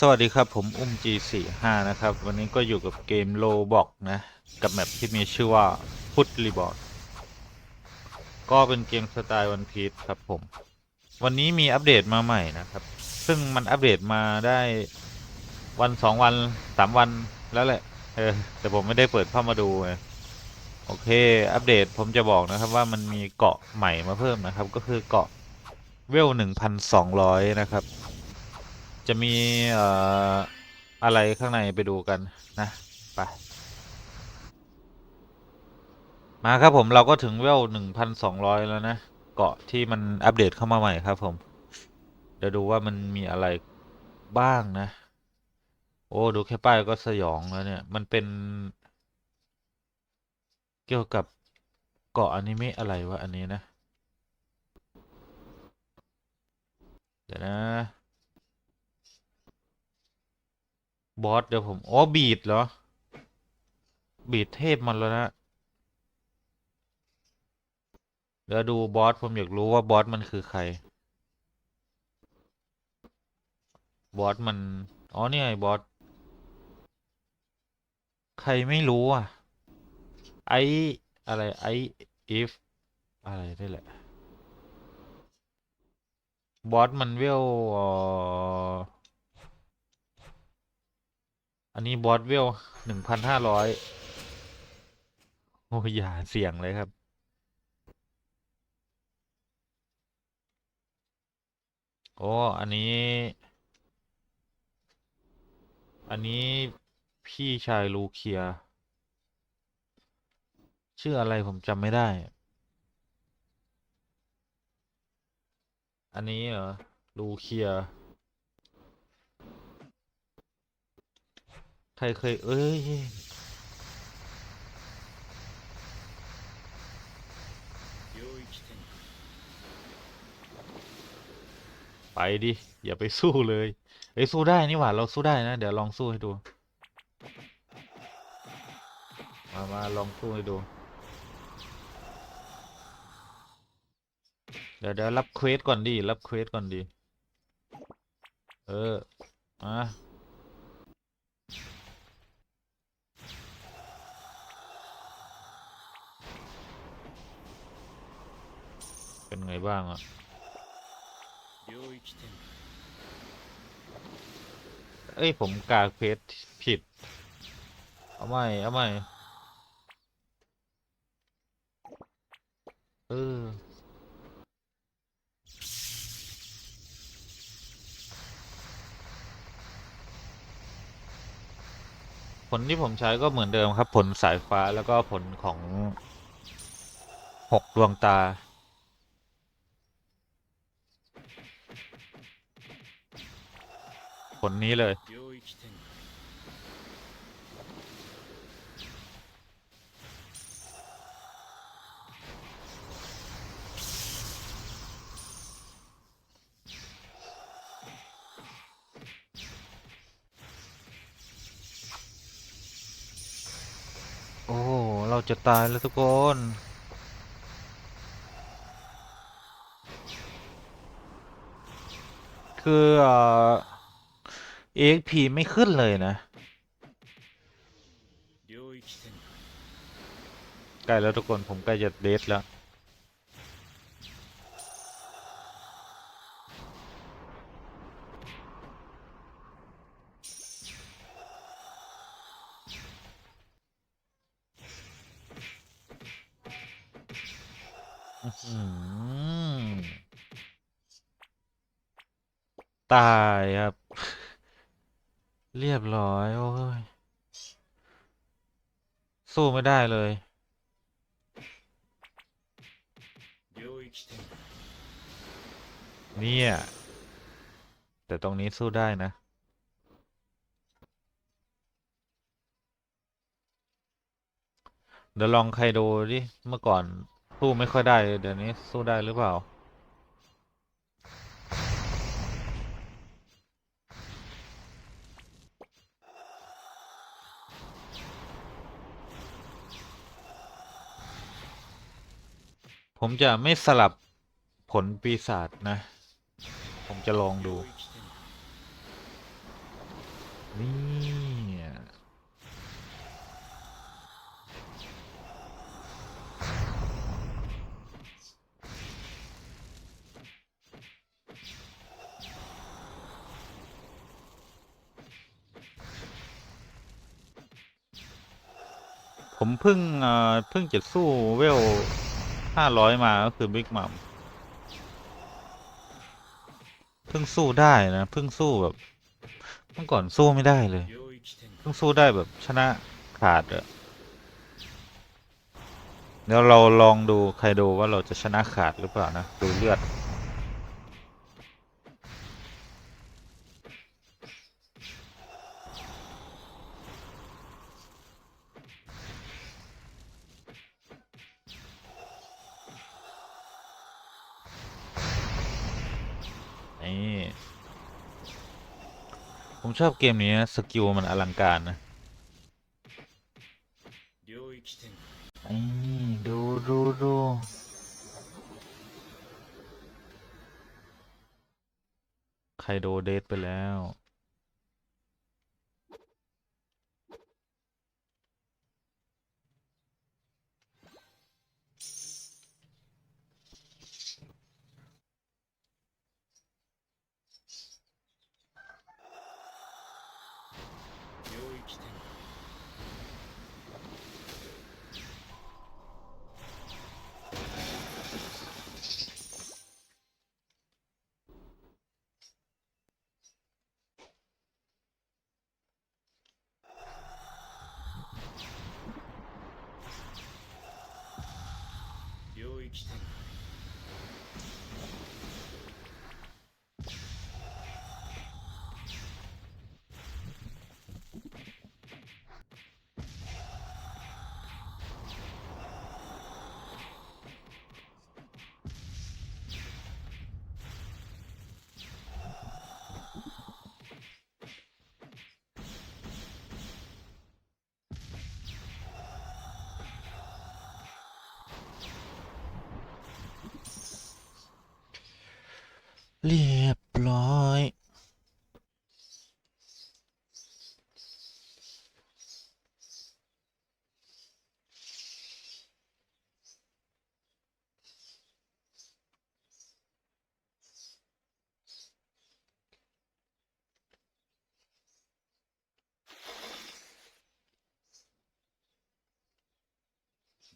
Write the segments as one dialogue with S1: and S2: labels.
S1: สวัสดีครับผมอุ้ม G45 นะครับ วันนี้ก็อยู่กับเกมโลบอกนะ กับแมปที่มีชื่อว่าพุทรีบอร์ดก็เป็นเกมสไตล์วันพี e ครับผม วันนี้มีอัปเดตมาใหม่นะครับ ซึ่งมันอัปเดตมาได้วันสองวันสามวันแล้วแหละ เออ แต่ผมไม่ได้เปิดเข้ามาดูไงโอเค อัปเดตผมจะบอกนะครับว่ามันมีเกาะใหม่มาเพิ่มนะครับ ก็คือเกาะเวลหนึ่งพันสองร้อยนะครับ จะมีเอ่ออะไรข้างในไปดูกันนะไปมาครับผมเราก็ถึงเวลหนึ่งพันสองร้อยแล้วนะเกาะที่มันอัปเดตเข้ามาใหม่ครับผม เดี๋ยวดูว่ามันมีอะไรบ้างนะ โอ้ดูแค่ป้ายก็สยองแล้วเนี่ย มันเป็น เกี่ยวกับเกาะอนิเมะอะไรวะอันนี้นะ เดี๋ยวนะ บอสเดี๋ยวผมอ๋อบีดเหรอ บีดเทพมันแล้วนะ เดี๋ยวดูบอสผมอยากรู้ว่าบอสมันคือใคร บอสมัน อ๋อเนี่ยไอ้บอส ใครไม่รู้อะ ไออะไรไอ if อะไรนี่แหละ บอสมันเวลเอันนี้บอสเวลหนึ่งพันห้าร้อยโอ้ยอย่าเสี่ยงเลยครับ โอ้อันนี้ อันนี้พี่ชายลูเคีย ชื่ออะไรผมจำไม่ได้ อันนี้เหรอลูเคีย ใครเคย เอ้ย ไปดิ อย่าไปสู้เลยเอ้ยสู้ได้นี่หว่า เราสู้ได้นะ เดี๋ยวลองสู้ให้ดู มามาลองสู้ให้ดู เดี๋ยวเดี๋ยวรับเควสก่อนดิ รับเควสก่อนดิ เออ มา เป็นไงบ้างอะเอ้ย ผมกาเควสผิด เอาใหม่ เอาใหม่ เออ ผลที่ผมใช้ก็เหมือนเดิมครับ ผลสายฟ้าแล้วก็ผลของหกดวงตา ลนี้เลย โอ้ เราจะตายแล้วทุกคนคืออ EXP ไม่ขึ้นเลยนะใกล้แล้วทุกคนผมใกล้จะเดทแล้ว ตายครับ เรียบร้อย โอ้ย สู้ไม่ได้เลย เนี่ย แต่ตรงนี้สู้ได้นะ เดี๋ยวลองใครดูดิ เมื่อก่อนสู้ไม่ค่อยได้ เดี๋ยวนี้สู้ได้หรือเปล่า ผมจะไม่สลับผลปีศาจนะ ผมจะลองดู นี่ผมเพิ่งเพิ่งจะสู้เวล ห้าร้อยมาก็คือบิ๊กมัมเพิ่งสู้ได้นะเพิ่งสู้แบบเมื่อก่อนสู้ไม่ได้เลยเพิ่งสู้ได้แบบชนะขาดอะเดี๋ยวเราลองดูไคโดว่าเราจะชนะขาดหรือเปล่านะดูเลือด นี้ ผมชอบเกมนี้สกิลมันอลังการนะดูดูดูใคโดเดทไปแล้ว รียบร้อย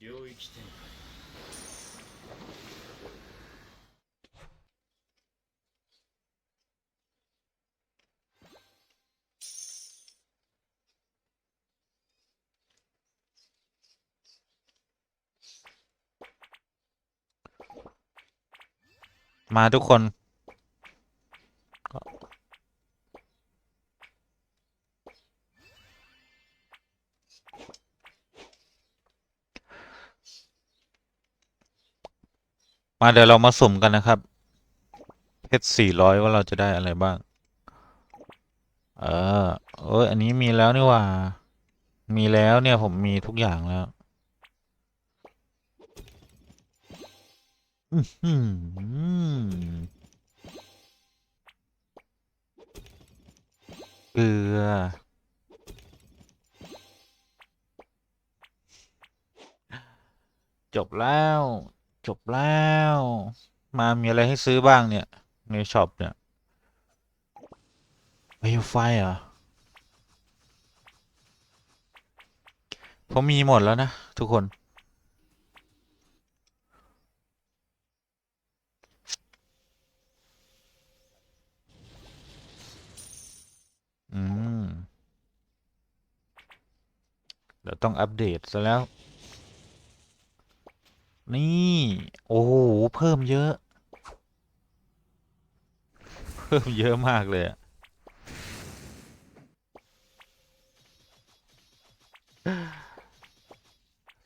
S2: 领域展开
S1: มาทุกคน มาเดี๋ยวเรามาสุ่มกันนะครับ เพชรสี่ร้อยว่าเราจะได้อะไรบ้าง เออเอ้ยอันนี้มีแล้วนี่ว่า มีแล้วเนี่ยผมมีทุกอย่างแล้ว อือหือ เกลือ จบแล้ว จบแล้ว มามีอะไรให้ซื้อบ้างเนี่ย ในช็อปเนี่ยไวไฟเหรอผมมีหมดแล้วนะ ทุกคน อืม เดี๋ยวต้องอัปเดตซะแล้ว นี่ โอ้โห เพิ่มเยอะ เพิ่มเยอะมากเลยอะ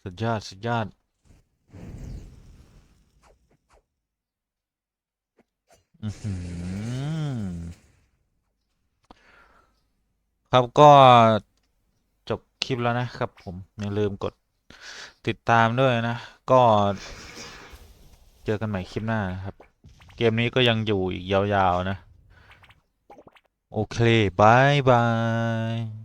S1: สุดยอด สุดยอด ครับก็ คลิปแล้วนะครับ ผมอย่าลืมกดติดตามด้วยนะ ก็เจอกันใหม่คลิปหน้านะครับ เกมนี้ก็ยังอยู่อีกยาวๆนะ โอเคบายบาย